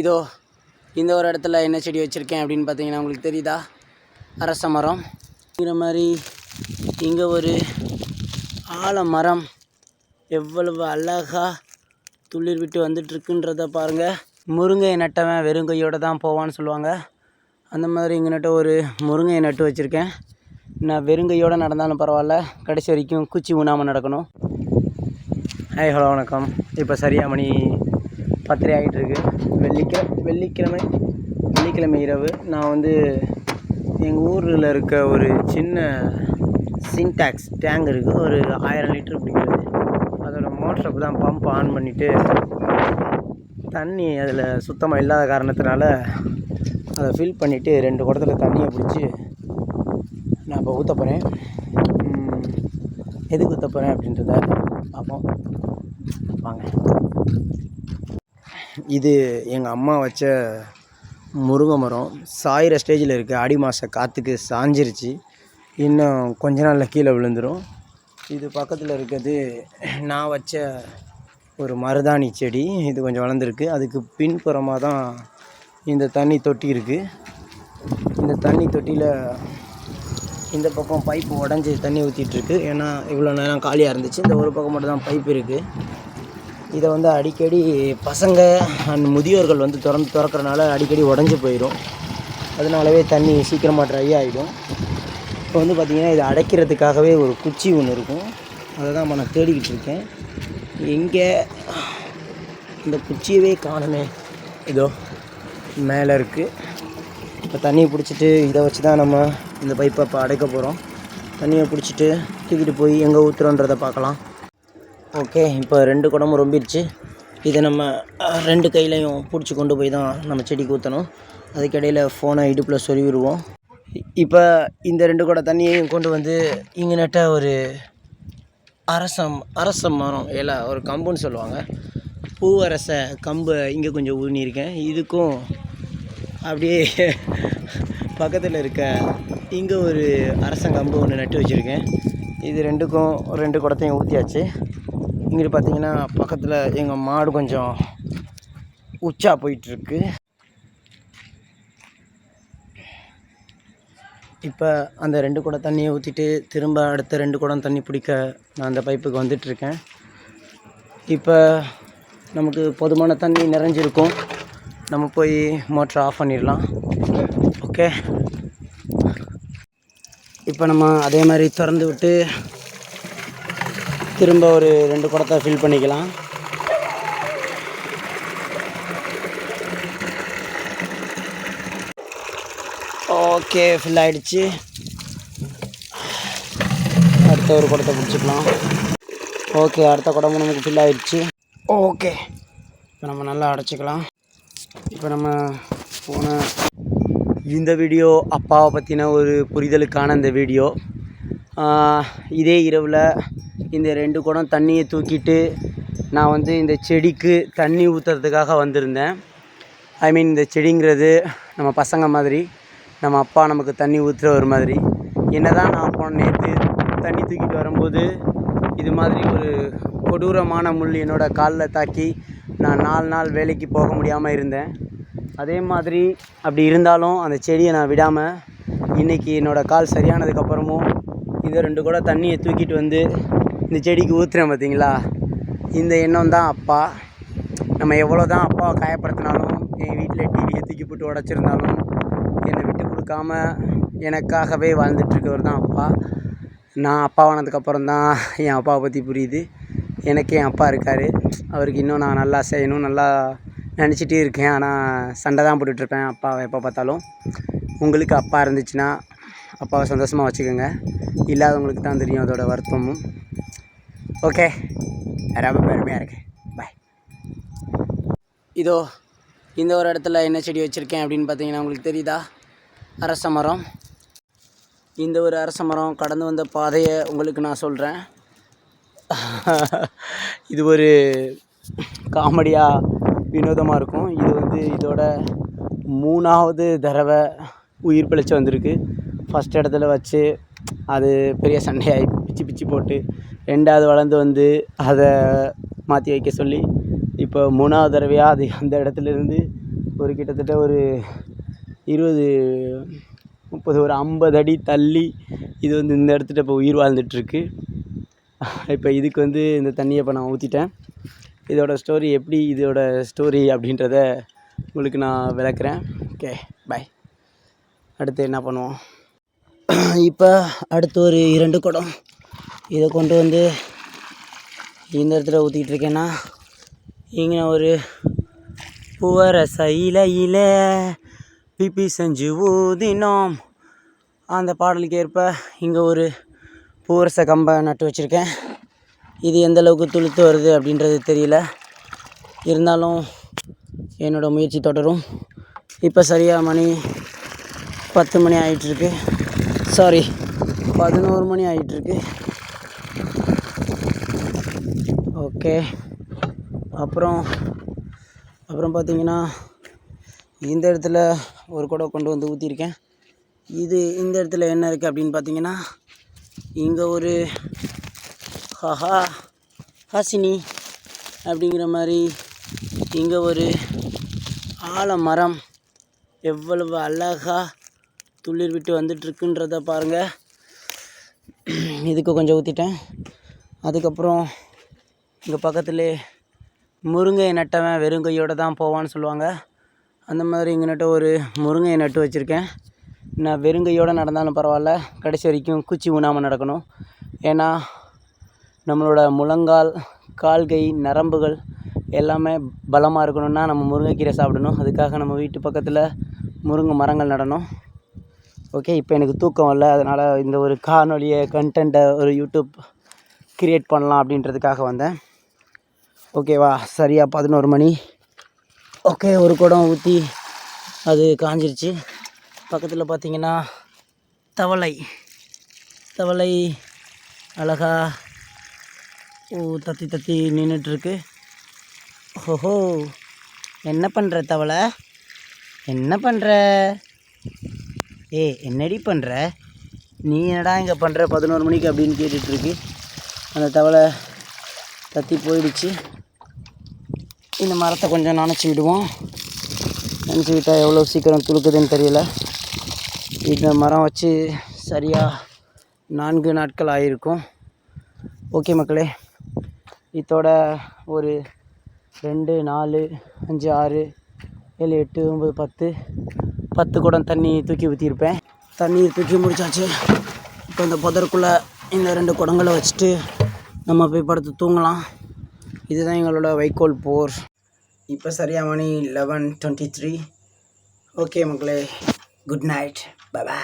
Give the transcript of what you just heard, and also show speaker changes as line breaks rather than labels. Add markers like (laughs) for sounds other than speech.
இதோ இந்த ஒரு இடத்துல என்ன செடி வச்சுருக்கேன் அப்படின்னு பார்த்தீங்கன்னா உங்களுக்கு தெரியுதா? அரச மரம். இந்த மாதிரி இங்கே ஒரு ஆலமரம் எவ்வளவு அழகாக துளிர் விட்டு வந்துட்டுருக்குன்றத பாருங்கள் முருங்கை நட்டவன் வெறுங்கையோடு தான் போவான்னு சொல்லுவாங்க. அந்த மாதிரி இங்கே நட்ட ஒரு முருங்கையை நட்டு வச்சுருக்கேன். நான் வெறுங்கையோடு நடந்தாலும் பரவாயில்ல கடைசி வரைக்கும் குச்சி உண்ணாமல் நடக்கணும். ஹாய் ஹலோ வணக்கம். இப்போ சரியாக மணி பத்திரை ஆகிட்டு இருக்கு வெள்ளிக்கிழமை வெள்ளிக்கிழமை வெள்ளிக்கிழமை இரவு நான் வந்து எங்கள் ஊரில் இருக்க ஒரு சின்ன சின்டாக்ஸ் டேங்க் இருக்குது ஒரு ஆயிரம் லிட்டர் பிடிக்கிறது. அதோட மோட்டரை தான் பம்ப் ஆன் பண்ணிவிட்டு தண்ணி அதில் சுத்தமாக இல்லாத காரணத்தினால அதை ஃபில் பண்ணிவிட்டு ரெண்டு குடத்துல தண்ணியை பிடிச்சி நான் இப்போ ஊற்ற போகிறேன் எதுக்கு ஊற்ற போகிறேன் அப்படின்றத பார்ப்போம் வாங்க. இது எங்கள் அம்மா வச்ச முருங்கை மரம். சாயிற ஸ்டேஜில் இருக்குது ஆடி மாத காற்றுக்கு சாஞ்சிருச்சு. இன்னும் கொஞ்ச நாளில் கீழே விழுந்துடும் இது பக்கத்தில் இருக்கிறது நான் வச்ச ஒரு மருதாணி செடி. இது கொஞ்சம் வளர்ந்துருக்கு. அதுக்கு பின்புறமாக தான் இந்த தண்ணி தொட்டி இருக்குது இந்த தண்ணி தொட்டியில் இந்த பக்கம் பைப்பு உடஞ்சி தண்ணி ஊற்றிட்டுருக்கு ஏன்னா இவ்வளோ நேரம் காலியாக இருந்துச்சு. இந்த ஒரு பக்கம் மட்டும் தான் பைப் இருக்குது இதை வந்து அடிக்கடி பசங்க அண்ட் முதியோர்கள் வந்து திறந்து திறக்கறனால அடிக்கடி உடஞ்சி போயிடும் அதனாலவே தண்ணி சீக்கிரமாக ட்ரை ஆகிடும் இப்போ வந்து பார்த்திங்கன்னா இதை அடைக்கிறதுக்காகவே ஒரு குச்சி ஒன்று இருக்கும். அதை தான் இப்போ நான் தேடிக்கிட்டு இருக்கேன். எங்கே இந்த குச்சியவே காணுமே. இதோ மேலே இருக்குது இப்போ தண்ணியை பிடிச்சிட்டு இதை வச்சு தான் நம்ம இந்த பைப்பை இப்போ அடைக்க போகிறோம் தண்ணியை பிடிச்சிட்டு தூக்கிட்டு போய் எங்கே ஊற்றுறோன்றதை பார்க்கலாம். ஓகே இப்போ ரெண்டு குடமும் ரொம்பிடுச்சு இதை நம்ம ரெண்டு கையிலையும் பிடிச்சி கொண்டு போய் தான் நம்ம செடிக்கு ஊற்றணும் அதுக்கிடையில் ஃபோனை இடுப்பில் சொருவிடுவோம் இப்போ இந்த ரெண்டு குடம் தண்ணியையும் கொண்டு வந்து இங்கே நட்ட ஒரு அரசம் அரச மரம் இலை ஒரு கம்புன்னு சொல்லுவாங்க. பூவரச கம்பை இங்கே கொஞ்சம் ஊனியிருக்கேன். இதுக்கும் அப்படியே பக்கத்தில் இருக்க இங்கே ஒரு அரசங்கம்பு ஒன்று நட்டு வச்சுருக்கேன். இது ரெண்டுக்கும் ரெண்டு குடத்தையும் ஊற்றியாச்சு இங்கிட்டு பார்த்தீங்கன்னா பக்கத்தில் எங்கள் மாடு கொஞ்சம் உச்சா போயிட்டுருக்கு. இப்போ அந்த ரெண்டு குடம் தண்ணியை ஊற்றிட்டு திரும்ப அடுத்த ரெண்டு குடம் தண்ணி பிடிக்க நான் அந்த பைப்புக்கு வந்துட்டுருக்கேன். இப்போ நமக்கு போதுமான தண்ணி நிறைஞ்சிருக்கும். நம்ம போய் மோட்டரை ஆஃப் பண்ணிடலாம். ஓகே. இப்போ நம்ம அதே மாதிரி திறந்து விட்டு திரும்ப ஒரு ரெண்டு குடத்தை ஃபில் பண்ணிக்கலாம். ஓகே ஃபில் ஆகிடுச்சு அடுத்த ஒரு குடத்தை பிடிச்சிக்கலாம். ஓகே அடுத்த குடமும் நமக்கு ஃபில் ஆகிடுச்சு ஓகே இப்போ நம்ம நல்லா அடைச்சிக்கலாம். இப்போ நம்ம போன இந்த வீடியோ அப்பாவை பற்றின ஒரு புரிதலுக்கான இந்த வீடியோ இதே இரவில் இந்த ரெண்டு குடம் தண்ணியை தூக்கிட்டு நான் வந்து இந்த செடிக்கு தண்ணி ஊற்றுறதுக்காக வந்திருந்தேன். ஐ மீன் இந்த செடிங்கிறது நம்ம பசங்க மாதிரி நம்ம அப்பா நமக்கு தண்ணி ஊற்றுற ஒரு மாதிரி. என்ன தான் நான் போன நேற்று தண்ணி தூக்கிட்டு வரும்போது இது மாதிரி ஒரு கொடூரமான முள் என்னோடய காலில் தாக்கி நான் நாலு நாள் வேலைக்கு போக முடியாமல் இருந்தேன். அதே மாதிரி அப்படி இருந்தாலும் அந்த செடியை நான் விடாமல் இன்றைக்கி என்னோடய கால் சரியானதுக்கப்புறமும் இதை ரெண்டு கூட தண்ணியை தூக்கிட்டு வந்து இந்த செடிக்கு ஊற்றுறேன் பார்த்தீங்களா இந்த எண்ணம் தான் அப்பா. நம்ம எவ்வளோ தான் அப்பாவை காயப்படுத்தினாலும் என் வீட்டில் டிவியை தூக்கி போட்டு உடச்சிருந்தாலும் என்னை விட்டு கொடுக்காம எனக்காகவே வாழ்ந்துட்டுருக்கவர் தான் அப்பா. நான் அப்பாவானதுக்கப்புறம் தான் என் அப்பாவை பற்றி புரியுது. எனக்கு என் அப்பா இருக்கார். அவருக்கு இன்னும் நான் நல்லா செய்யணும் நல்லா நினச்சிட்டே இருக்கேன். ஆனால் சண்டை தான் போட்டுட்ருப்பேன் அப்பாவை எப்போ பார்த்தாலும். உங்களுக்கு அப்பா இருந்துச்சுன்னா அப்பாவை சந்தோஷமாக வச்சுக்கோங்க. இல்லாதவங்களுக்கு தான் தெரியும் அதோட வருத்தமும். ஓகே. ரொம்ப பெருமையாக இருக்கு. பாய் இதோ இந்த ஒரு இடத்துல என்ன செடி வச்சுருக்கேன் அப்படின்னு பார்த்தீங்கன்னா உங்களுக்கு தெரியுதா? அரச மரம். இந்த ஒரு அரச மரம் கடந்து வந்த பாதையை உங்களுக்கு நான் சொல்கிறேன் (laughs) இது ஒரு காமெடியாக வினோதமாக இருக்கும். இது வந்து இதோட மூணாவது தடவை உயிர் பிழைச்சி வந்திருக்கு. ஃபஸ்ட் இடத்துல வச்சு அது பெரிய சண்டையாகி பிச்சு பிச்சு போட்டு ரெண்டாவது வளர்ந்து வந்து அதை மாற்றி வைக்க சொல்லி இப்போ மூணாவது தடவையாக அது அந்த இடத்துல இருந்து
ஒரு கிட்டத்தட்ட ஒரு இருபது முப்பது ஒரு ஐம்பது அடி தள்ளி இது வந்து இந்த இடத்துல இப்போ உயிர் வாழ்ந்துட்டுருக்கு. இப்போ இதுக்கு வந்து இந்த தண்ணியை இப்போ நான் ஊற்றிட்டேன் இதோட ஸ்டோரி எப்படி இதோட ஸ்டோரி அப்படின்றத உங்களுக்கு நான் விளக்குறேன். ஓகே பை அடுத்து என்ன பண்ணுவோம்? இப்போ அடுத்து ஒரு இரண்டு குடம். இதை கொண்டு வந்து இந்த இடத்துல ஊற்றிக்கிட்டு இருக்கேன்னா இங்கே ஒரு பூவரச இலையில பிபி செஞ்சு ஊதினோம். அந்த பாடலுக்கு ஏற்ப இங்கே ஒரு பூவரச கம்பை நட்டு வச்சுருக்கேன். இது எந்த அளவுக்கு துளுத்து வருது அப்படின்றது தெரியல. இருந்தாலும் என்னோடய முயற்சி தொடரும். இப்போ சரியாக மணி பத்து மணி ஆகிட்டுருக்கு சாரி பதினோரு மணி ஆகிட்டுருக்கு ஓகே அப்புறம் அப்புறம் பார்த்தீங்கன்னா இந்த இடத்துல ஒரு குடம் கொண்டு வந்து ஊற்றிருக்கேன் இது இந்த இடத்துல என்ன இருக்குது அப்படின்னு பார்த்தீங்கன்னா இங்கே ஒரு ஹஹா ஹாசினி அப்படிங்கிற மாதிரி இங்கே ஒரு ஆலமரம் எவ்வளவு அழகாக துளிர் விட்டு வந்துட்டுருக்குன்றத பாருங்கள் இதுக்கு கொஞ்சம் ஊற்றிட்டேன் அதுக்கப்புறம் இங்கே பக்கத்துலே முருங்கை நட்டவன் வெறும் கையோடு தான் போவான்னு சொல்லுவாங்க. அந்த மாதிரி இங்கே நட்ட ஒரு முருங்கையை நட்டு வச்சுருக்கேன். நான் வெறுங்கையோடு நடந்தாலும் பரவாயில்ல. கடைசி வரைக்கும் குச்சி உண்ணாமல் நடக்கணும். ஏன்னா நம்மளோட முழங்கால் கால்கை நரம்புகள் எல்லாமே பலமாக இருக்கணும்னா நம்ம முருங்கைக்கீரை சாப்பிடணும். அதுக்காக நம்ம வீட்டு பக்கத்தில் முருங்கை மரங்கள் நடணும். ஓகே இப்போ எனக்கு தூக்கம் இல்லை. அதனால் இந்த ஒரு காணொலியை கண்டென்ட்டை ஒரு யூடியூப் கிரியேட் பண்ணலாம் அப்படின்றதுக்காக வந்தேன். ஓகேவா சரியாக பதினோரு மணி. ஓகே ஒரு குடம் ஊற்றி அது காஞ்சிருச்சு. பக்கத்தில் பார்த்தீங்கன்னா தவளை. தவளை அழகா ஓ தத்தி தத்தி நின்றுட்டுருக்கு ஓஹோ! என்ன பண்ணுற தவளை? என்ன பண்ணுற ஏ என்னடி பண்ணுற நீ என்னடா இங்கே பண்ணுற பதினோரு மணிக்கு அப்படின்னு கேட்டுட்ருக்கு. அந்த தவளை தத்தி போயிடுச்சு. இந்த மரத்தை கொஞ்சம் நினச்சி விடுவோம். நினச்சி விட்டால் எவ்வளோ சீக்கிரம் துளுக்குதுன்னு தெரியல. இந்த மரம் வச்சு சரியாக நான்கு நாட்கள் ஆகிருக்கும் ஓகே மக்களே இதோட ஒரு ரெண்டு நாலு அஞ்சு ஆறு ஏழு எட்டு ஒம்பது பத்து பத்து குடம் தண்ணி தூக்கி ஊற்றிருப்பேன் தண்ணி தூக்கி முடிச்சாச்சு. இப்போ இந்த புதருக்குள்ளே இந்த ரெண்டு குடங்களை வச்சுட்டு நம்ம போய் படுத்து தூங்கலாம். இதுதான் எங்களோட வைக்கோல் போர். இப்போ சரியாக மணி லெவன் டுவெண்ட்டி த்ரீ ஓகே மக்களே குட் நைட் பபா